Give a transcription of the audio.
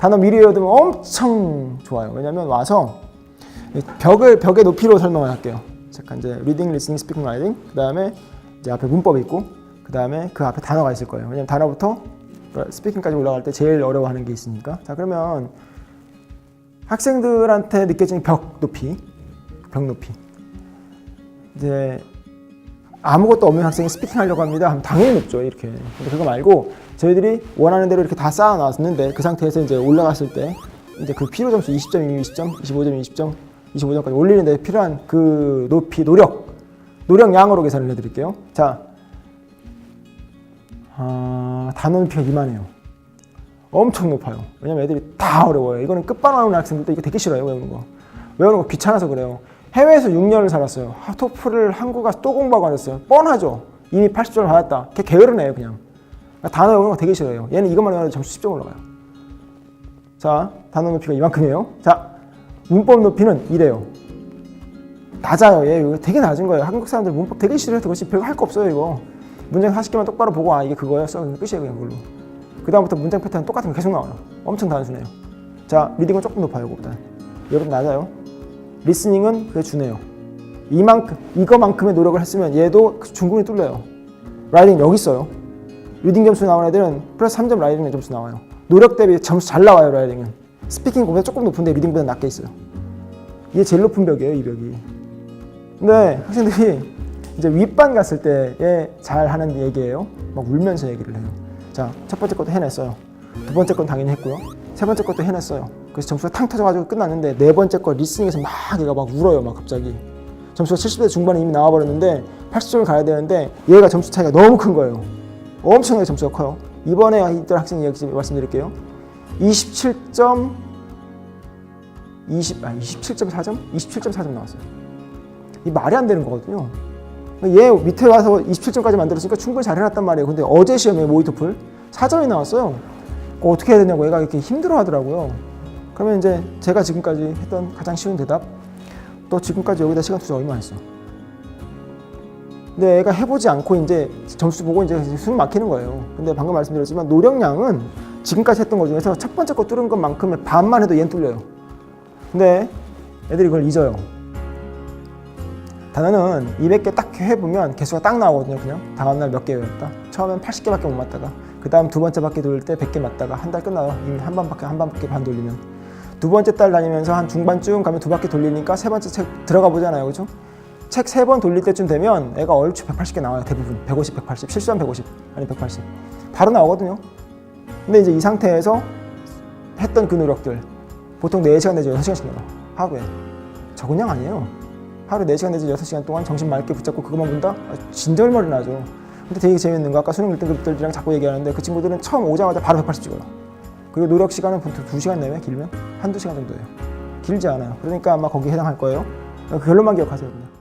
단어 미리 외워두면 엄청 좋아요. 왜냐면 와서 벽을 벽의 높이로 설명을 할게요. 잠깐 이제 reading, listening, speaking, writing. 그다음에 이제 앞에 문법이 있고 그다음에 그 앞에 단어가 있을 거예요. 왜냐면 단어부터 스피킹까지 올라갈 때 제일 어려워하는 게 있으니까. 자 그러면 학생들한테 느껴지는 벽 높이, 벽 높이. 이제 아무것도 없는 학생이 스피킹 하려고 합니다. 하면 당연히 높죠. 이렇게. 근데 그거 말고 저희들이 원하는 대로 이렇게 다 쌓아 놨는데 그 상태에서 이제 올라갔을 때 이제 그 필요 점수 20점, 20점, 25점, 20점, 25점까지 올리는데 필요한 그 높이, 노력, 노력량으로 계산을 해드릴게요. 자, 아, 높이가 이만해요. 엄청 높아요. 왜냐면 애들이 다 어려워요. 이거는 끝반왕 학생들도 이거 되게 싫어요. 외우는 거. 외우는 거 귀찮아서 그래요. 해외에서 6년을 살았어요. 하, 토플을 한국 가서 또 공부하고 안 했어요. 뻔하죠. 이미 80점을 받았다. 걔 게으른 애예요, 그냥. 그러니까 단어 외우는 거 되게 싫어요. 얘는 이것만 외워도 점수 10점 올라가요. 자, 단어 높이가 이만큼이에요. 자, 문법 높이는 이래요. 낮아요. 얘 이거 되게 낮은 거예요. 한국 사람들 문법 되게 싫어해서 그것이 별거 할 거 없어요, 이거. 문장 40개만 똑바로 보고 아, 이게 그거였어. 끝이에요, 그냥 그걸로. 그다음부터 문장 패턴 똑같은 거 계속 나와요. 엄청 단순해요. 자, 리딩은 조금 높아요, 이거보다. 여러분 낮아요. 리스닝은 그게 주네요. 이만큼 이거만큼의 노력을 했으면 얘도 중국이 뚫려요. 라이딩 여기 있어요. 리딩 점수 나온 애들은 플러스 3점 라이딩 점수 나와요. 노력 대비 점수 잘 나와요, 라이딩은. 스피킹 보면 조금 높은데 리딩보다 낮게 있어요. 이게 제일 높은 벽이에요, 이 벽이. 근데 학생들이 이제 윗반 갔을 때에 잘 하는 얘기예요. 막 울면서 얘기를 해요. 자, 첫 번째 것도 해냈어요. 두 번째 건 당연히 했고요. 세 번째 것도 해냈어요. 그래서 점수가 탕 터져가지고 끝났는데 네 번째 거 리스닝에서 막 얘가 막 울어요, 막 갑자기. 점수가 70대 중반에 이미 나와버렸는데 80점을 가야 되는데 얘가 점수 차이가 너무 큰 거예요. 엄청나게 점수가 커요. 이번에 이들 학생 이야기 말씀드릴게요. 27점 20, 아 27.4점? 27.4점 나왔어요. 이 말이 안 되는 거거든요. 얘 밑에 와서 27점까지 만들었으니까 충분히 잘 해놨단 말이에요. 근데 어제 시험에 모의토플 4점이 나왔어요. 어떻게 해야 되냐고 얘가 이렇게 힘들어 하더라고요. 그러면 이제 제가 지금까지 했던 가장 쉬운 대답 또 지금까지 여기다 시간 투자 얼마 했어? 근데 애가 해보지 않고 이제 점수 보고 이제 숨 막히는 거예요. 근데 방금 말씀드렸지만 노력량은 지금까지 했던 것 중에서 첫 번째 거 뚫은 것만큼의 반만 해도 얘는 뚫려요. 근데 애들이 그걸 잊어요. 단어는 200개 딱 해보면 개수가 딱 나오거든요. 그냥 다음날 몇 개 외웠다. 처음엔 80개밖에 못 맞다가 그 다음 두 번째 바퀴 돌릴 때 100개 맞다가 한 달 끝나요. 이미 한 번밖에 한 번밖에 반 돌리면 두 번째 달 다니면서 한 중반쯤 가면 두 바퀴 돌리니까 세 번째 책 들어가 보잖아요. 그죠? 책 세 번 돌릴 때쯤 되면 애가 얼추 180개 나와요. 대부분 150, 180, 실수한 150 아니 180 바로 나오거든요. 근데 이제 이 상태에서 했던 그 노력들 보통 4시간 내지 6시간씩 나와 하루에 적은 양 아니에요. 하루 4시간 내지 6시간 동안 정신 맑게 붙잡고 그것만 본다? 아, 진절머리 나죠. 근데 되게 재밌는 거 아까 수능 1등급들이랑 자꾸 얘기하는데 그 친구들은 처음 오자마자 바로 180 찍어요. 그리고 노력 시간은 보통 2시간 내외 길면 한두 시간 정도예요. 길지 않아요. 그러니까 아마 거기에 해당할 거예요. 그 결론만 기억하세요. 그냥.